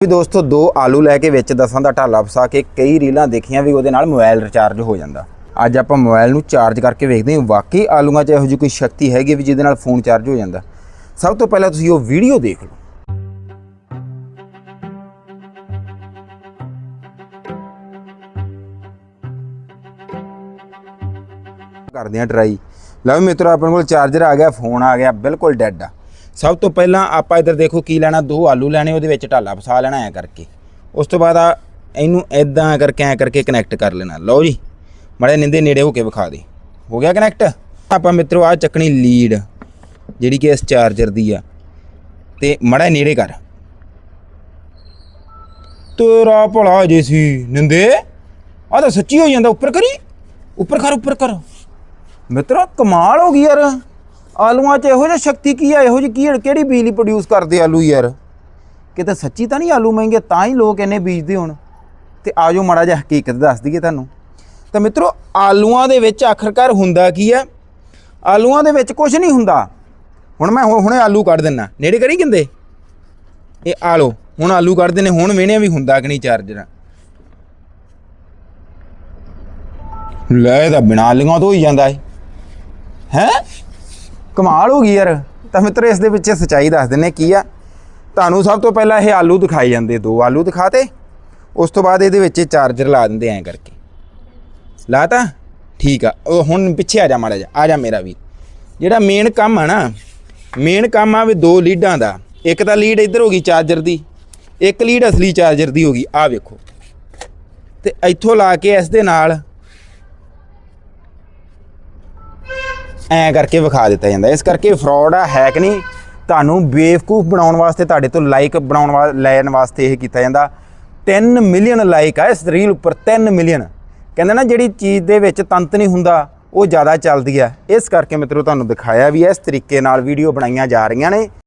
ਵੀ ਦੋਸਤੋ, ਦੋ ਆਲੂ ਲੈ ਕੇ ਵਿੱਚ ਦਸਾਂ ਦਾ ਢਾਲਾ ਫਸਾ ਕੇ ਕਈ ਰੀਲਾਂ ਦੇਖੀਆਂ ਵੀ ਉਹਦੇ ਨਾਲ ਮੋਬਾਈਲ ਰਿਚਾਰਜ ਹੋ ਜਾਂਦਾ। ਅੱਜ ਆਪਾਂ ਮੋਬਾਈਲ ਨੂੰ ਚਾਰਜ ਕਰਕੇ ਵੇਖਦੇ ਹਾਂ। ਵਾਕਈ ਆਲੂਆਂ 'ਚ ਇਹੋ ਜਿਹੀ ਕੋਈ ਸ਼ਕਤੀ ਹੈਗੀ ਵੀ ਜਿਹਦੇ ਨਾਲ ਫੋਨ ਚਾਰਜ ਹੋ ਜਾਂਦਾ। ਸਭ ਤੋਂ ਪਹਿਲਾਂ ਤੁਸੀਂ ਉਹ ਵੀਡੀਓ ਦੇਖ ਲਓ। ਕਰਦੇ ਹਾਂ ਟਰਾਈ ਲਓ ਮਿੱਤਰੋ, ਆਪਣੇ ਕੋਲ ਚਾਰਜਰ ਆ ਗਿਆ ਫੋਨ ਆ ਗਿਆ, ਬਿਲਕੁਲ ਡੈੱਡ ਆ। ਸਭ ਤੋਂ ਪਹਿਲਾਂ ਆਪਾਂ ਇੱਧਰ ਦੇਖੋ ਕੀ ਲੈਣਾ, ਦੋ ਆਲੂ ਲੈਣੇ, ਉਹਦੇ ਵਿੱਚ ਢਾਲਾ ਫਸਾ ਲੈਣਾ ਐ ਕਰਕੇ। ਉਸ ਤੋਂ ਬਾਅਦ ਆ ਇਹਨੂੰ ਐਦਾਂ ਕਰਕੇ, ਐ ਕਰਕੇ ਕਨੈਕਟ ਕਰ ਲੈਣਾ। ਲਓ ਜੀ, ਮੜੇ ਨਿੰਦੇ ਨੇੜੇ ਹੋ ਕੇ ਵਿਖਾ ਦੇ। ਹੋ ਗਿਆ ਕਨੈਕਟ ਆਪਾਂ ਮਿੱਤਰੋ ਆ ਚੱਕਣੀ ਲੀਡ ਜਿਹੜੀ ਕਿ ਇਸ ਚਾਰਜਰ ਦੀ ਆ। ਤੇ ਮੜਾ ਨੇੜੇ ਕਰ। ਤੇਰਾ ਭਲਾ ਜੇ ਸੀ ਨਿੰਦੇ ਆ ਤਾਂ ਸੱਚੀ ਹੋ ਜਾਂਦਾ, ਉੱਪਰ ਕਰੀ। ਉੱਪਰ ਕਰ ਉੱਪਰ ਕਰ। ਮਿੱਤਰੋ, ਕਮਾਲ ਹੋ ਗਈ ਯਾਰ। ਆਲੂਆਂ 'ਚ ਇਹੋ ਜਿਹਾ ਸ਼ਕਤੀ ਕੀ ਆ? ਇਹੋ ਜਿਹੀ ਕੀ ਕਿਹੜੀ ਬਿਜਲੀ ਪ੍ਰੋਡਿਊਸ ਕਰਦੇ ਆਲੂ ਯਾਰ? ਕਿਤੇ ਸੱਚੀ ਤਾਂ ਨਹੀਂ ਆਲੂ ਮਹਿੰਗੇ, ਤਾਂ ਹੀ ਲੋਕ ਇੰਨੇ ਬੀਜਦੇ ਹੋਣ। ਤੇ ਆਜੋ ਮਾੜਾ ਜਿਹਾ ਹਕੀਕਤ ਦੱਸ ਦਈਏ ਤੁਹਾਨੂੰ। ਤਾਂ ਮਿੱਤਰੋ, ਆਲੂਆਂ ਦੇ ਵਿੱਚ ਆਖਰਕਾਰ ਹੁੰਦਾ ਕੀ ਹੈ ਆਲੂਆਂ ਦੇ ਵਿੱਚ ਕੁਝ ਨਹੀਂ ਹੁੰਦਾ। ਹੁਣ ਮੈਂ ਹੁਣੇ ਆਲੂ ਕੱਢ ਦਿੰਨਾ। ਨੇੜੇ ਕਰੀ ਕਿੰਦੇ? ਇਹ ਆਲੋ ਹੁਣ ਆਲੂ ਕੱਢਦੇ ਨੇ ਹੁਣ ਵੇਣਿਆ ਵੀ ਹੁੰਦਾ ਕਿ ਨਹੀਂ ਚਾਰਜਰ ਲੈ ਇਹਦਾ ਬਿਨਾ ਆਲੂਆਂ ਤੋਂ ਹੀ ਜਾਂਦਾ ਏ। ਹੈ? ਕਮਾਲ ਹੋ ਗਈ ਯਾਰ। ਤਾਂ ਮਿੱਤਰ, ਇਸ ਦੇ ਵਿੱਚ ਸਚਾਈ ਦੱਸ ਦਿੰਨੇ ਕੀ ਆ। ਤੁਹਾਨੂੰ ਸਭ ਤੋਂ ਪਹਿਲਾਂ ਇਹ ਆਲੂ ਦਿਖਾਏ ਜਾਂਦੇ ਦੋ ਆਲੂ ਦਿਖਾਤੇ। ਉਸ ਤੋਂ ਬਾਅਦ ਇਹਦੇ ਵਿੱਚ ਚਾਰਜਰ ਲਾ ਦਿੰਦੇ ਐਂ ਕਰਕੇ। ਲਾਤਾ? ਠੀਕ ਆ। ਉਹ ਹੁਣ ਪਿੱਛੇ ਆ ਜਾ ਮਾੜਾ ਜਾ ਆ ਜਾ ਮੇਰਾ ਵੀਰ। ਜਿਹੜਾ ਮੇਨ ਕੰਮ ਆ ਨਾ ਮੇਨ ਕੰਮ ਆ ਵੀ ਦੋ ਲੀਡਾਂ ਦਾ। ਇੱਕ ਤਾਂ ਲੀਡ ਇੱਧਰ ਹੋ ਗਈ ਚਾਰਜਰ ਦੀ, ਇੱਕ ਲੀਡ ਅਸਲੀ ਚਾਰਜਰ ਦੀ ਹੋ ਗਈ। ਆ ਵੇਖੋ। ਤੇ ਇੱਥੋਂ ਲਾ ਕੇ ਇਸ ਦੇ ਨਾਲ ਐਂ ਕਰਕੇ ਵਿਖਾ ਦਿੱਤਾ ਜਾਂਦਾ ਇਸ ਕਰਕੇ ਫਰਾਡ ਆ ਹੈਕ ਨਹੀਂ। ਤੁਹਾਨੂੰ ਬੇਵਕੂਫ ਬਣਾਉਣ ਵਾਸਤੇ ਤੁਹਾਡੇ ਤੋਂ ਲਾਈਕ ਬਣਾਉਣ ਵਾ ਲੈਣ ਵਾਸਤੇ ਇਹ ਕੀਤਾ ਜਾਂਦਾ। 3 ਮਿਲੀਅਨ ਲਾਈਕ ਆ ਇਸ ਰੀਲ ਉੱਪਰ 3 ਮਿਲੀਅਨ ਕਹਿੰਦੇ ਨਾ ਜਿਹੜੀ ਚੀਜ਼ ਦੇ ਵਿੱਚ ਤੰਤ ਨਹੀਂ ਹੁੰਦਾ ਉਹ ਜ਼ਿਆਦਾ ਚੱਲਦੀ ਆ। ਇਸ ਕਰਕੇ ਮਿੱਤਰੋ ਤੁਹਾਨੂੰ ਦਿਖਾਇਆ ਵੀ ਹੈ, ਇਸ ਤਰੀਕੇ ਨਾਲ ਵੀਡੀਓ ਬਣਾਈਆਂ ਜਾ ਰਹੀਆਂ ਨੇ।